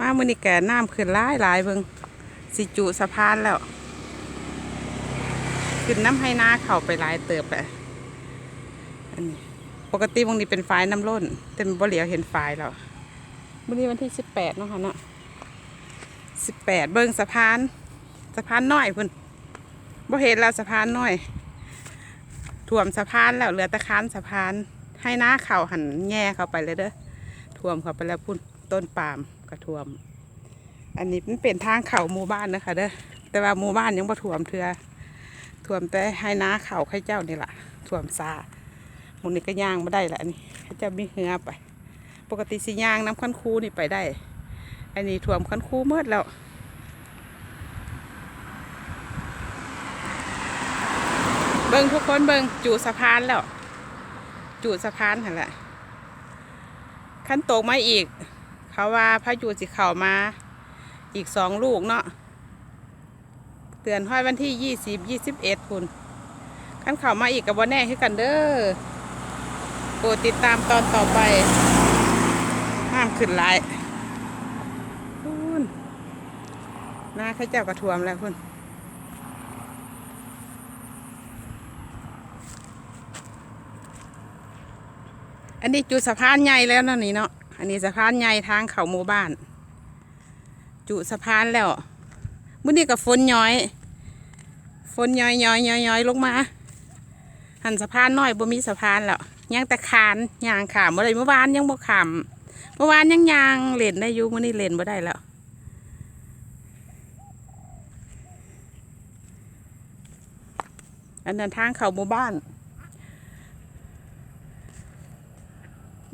มามือนี่แก่น้ำขึ้นหลายหลายเบิงสิจุสะพานแล้ว ขึ้นน้ำให้หน้าเข่าไปหลายเติบแหละอันนี้ปกติวงนี้เป็นฝายน้ำล้นแต่มันบ่เหลียวเห็นฝายแล้วมื่อนี้วันที่สิบแปดเนาะค่ะเนาะสิบแปดเบิงสะพาน สะพานน้อยพุ่นบ่เห็นแล้วสะพานน้อยท่วมสะพานแล้วเหลือตะคานสะพาน ให้หน้าเข่าหันแง่เข้าไปเลยเด้อท่วมเข้าไปแล้วพุ่นต้นปาล์ม ก็ท่วม อันนี้มันเป็นทางเข่าหมู่บ้านนะคะเด้อแต่ว่าหมู่บ้านยังบ่ท่วมเทือท่วมแต่ให้น้าเข่าให้เจ้านี่แหละท่วมซาหมูนี่ก็ย่างมาได้ละอันนี้ให้เจ้ามีเหือไป ปกติสิย่างน้ำขั้นคูนี่ไปได้ อันนี้ท่วมขั้นคูเมื่อแล้วเบิ่งทุกคนเบิ่งจูสะพานแล้ว จูสะพานหันแหละขั้นตกมาอีก เขาว่าพายุสิเข้ามาอีกสองลูกเนาะเตือนห้อยวันที่ยี่สิบยี่สิบเอ็ดคุณขั้นเข้ามาอีกกับวันแน่คือกันเด้อโปรดติดตามตอนต่อไป ห้ามขึ้นหลายคุณหน้าข้าเจ้ากระทวมแล้วคุณอันนี้จุดสะพานใหญ่แล้วเนาะนี่เนาะ อันนี้สะพานใหญ่ทางเขาหมู่บ้าน จุสะพานแล้วมื้อนี้กับฝนย้อย ฝนย้อยย้อยย้อยย้อยลงมา หันสะพานน้อยบ่มีสะพานแล้วยังแต่คานยางขามบ่ได้เมื่อวานยังบ่ขามเมื่อวานยังยางเล่นได้อยู่มื้อนี้เล่นบ่ได้แล้วอันนั้นทางเขาหมู่บ้าน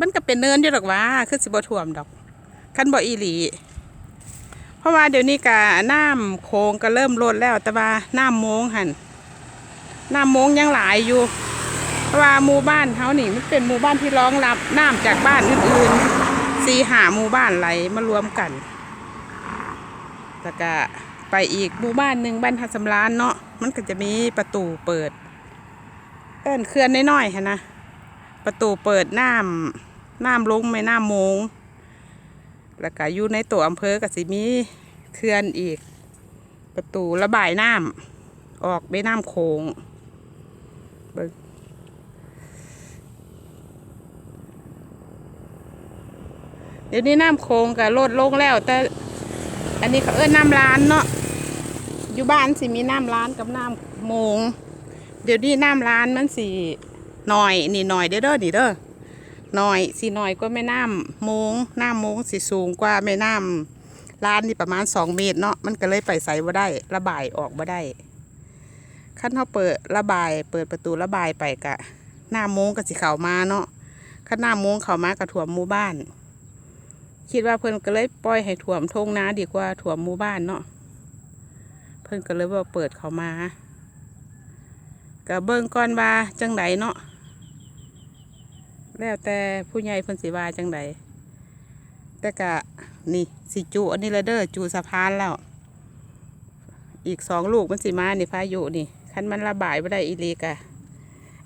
มันก็เป็นเนินอยู่ดอกว่าคือสิบ่ท่วมดอกคันบ่อีหลี เพราะว่าเดี๋ยวนี้กะน้ำโคงก็เริ่มลดแล้ว แต่ว่าน้ำโมงหันน้ำโมงยังหลายอยู่ เพราะว่าหมู่บ้านเขานี่มันเป็นหมู่บ้านที่รองรับน้ำจากบ้านอื่นๆสี่หาหมู่บ้านไหลมารวมกันแล้วก็ไปอีกหมู่บ้านหนึ่งบ้านทัดสำรานเนาะมันก็จะมีประตูเปิด เอิ้นเคลื่อนน้อยๆค่ะนะ ประตูเปิดน้ำน้ำลงไม่น้ำมง แล้วก็อยู่ในตัวอำเภอก็สิมีเขื่อนอีก ประตูระบายน้ำออกไปน้ำโขงเบิ่งเดี๋ยวนี้น้ำโขงก็ลดลงแล้ว แต่ อันนี้เขาเอิ้นน้ำร้านเนาะอยู่บ้านสิมีน้ำร้านกับน้ำโมง เดี๋ยวนี้น้ำร้านมันสิ หน่อยนี่หน่อยเด้อเด้อนี่เด้อหน่อยสีหน่อยก็แม่น้ำมงน้ำมงสิสูงกว่าแม่น้ำลานนี่ประมาณสองเมตรเนาะมันก็เลยไปใส่บ่ได้ระบายออกบ่ได้ขั้นเขาเปิดระบาย เปิดประตูระบายไปกะ หน้ามงก็สิเข้ามาเนาะขั้นหน้ามงเข้ามากระถ่วมหมู่บ้าน คิดว่าเพิ่นก็เลยปล่อยให้ถ่วมทงนาดีกว่าถ่วมหมู่บ้านเนาะเพิ่นก็เลยว่าเปิดเข้ามาก็เบิ่งก่อนว่าจังไดเนาะ แล้วแต่ผู้ใหญ่เพิ่นสิว่าจังไดแต่กะนี่สิจุอันนี้ละเด้อจูสะพานแล้ว อีกสองลูกมันสิมานี่พายุนี่คันมันระบายไม่ได้อีหลีกะ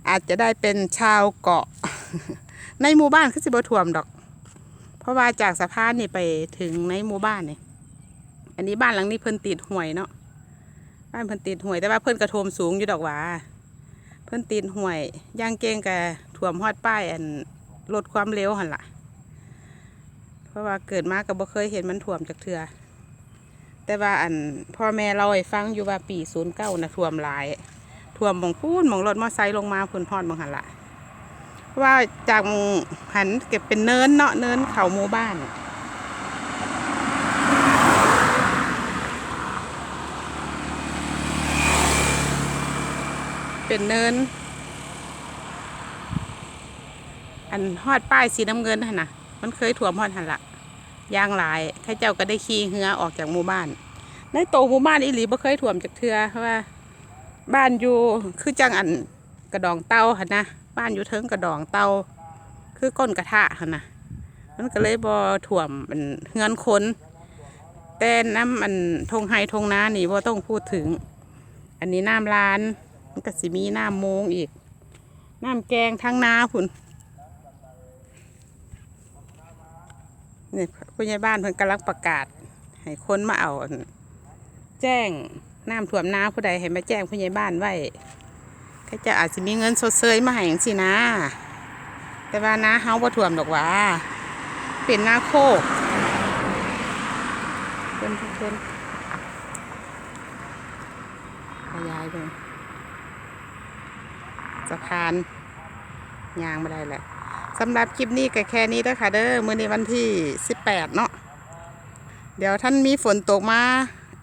อาจจะได้เป็นชาวเกาะ ในหมู่บ้านคือสิบ่ท่วมดอก เพราะว่าจากสะพานนี่ไปถึงในหมู่บ้านนี่อันนี้บ้านหลังนี้เพิ่นติดห่วยเนาะบ้านเพิ่นติดห่วยแต่ว่าเพิ่นกระโทมสูงอยู่ดอกหว่าเพิ่นตีนห่วยย่างเก่งกับ ถ่วมฮอดป้ายอันลดความเร็วหันละเพราะว่าเกิดมาก็บ่เคยเห็นมันถ่วมจากเถือแต่ว่าอันพ่อแม่เราให้ฟังอยู่ว่าปีศูนย์เก้านะถ่วมหลายถ่วมหมองพูนหมองรถมอไซค์ลงมาพุ่นฮอดหมองหันละเพราะว่าจากม้องหันเก็บเป็นเนินเนาะเนินเขาหมู่บ้านเป็นเนิน อันฮอดป้ายสีน้ำเงินหั่นนะมันเคยถ่วมฮอดหันละยางหลายข้าเจ้าก็ได้ขี่เหือออกจากหมู่บ้านในโตหมู่บ้านอีหลีบ่เคยถ่วมจากเทือเพราะว่า บ้านอยู่คือจังอันกระดองเต้าหันนะบ้านอยู่เทิงกระดองเต้าคือก้นกระทะหันนะมันก็เลยบ่ถ่วมมันเฮือนคนแต่น้ำอันทงไฮทงนานี่บ่ต้องพูดถึง อันนี้น้ำร้านมันก็สิมีน้ำโมงอีก น้ำแกงทั้งนาพุ่น นี่ผู้ใหญ่บ้านเพิ่นกำลังประกาศ ให้คนมาเอา แจ้งน้ำท่วมนาผู้ใดให้มาแจ้งผู้ใหญ่บ้านไว้เขาเจะอาจจะมีเงินสดเซยมาให้จังซี่นะ แต่ว่านาเฮาบ่ท่วมดอกว่า เป็นหน้าโคกเพิ่นเพิ่นขยายไปสะพานยางไมาได้แหละ สำหรับคลิปนี้ก็แค่นี้แล้วค่ะเด้อมื้อนี้วันที่ 18 เนาะเดี๋ยวท่านมีฝนตกมา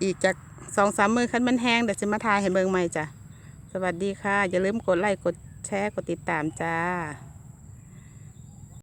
อีกจากสองสามมือคันมันแห้งเดี๋ยวจะมาทายให้เบิ่งใหม่จ้ะ สวัสดีค่ะ อย่าลืมกดไลค์กดแชร์กดติดตามจ้า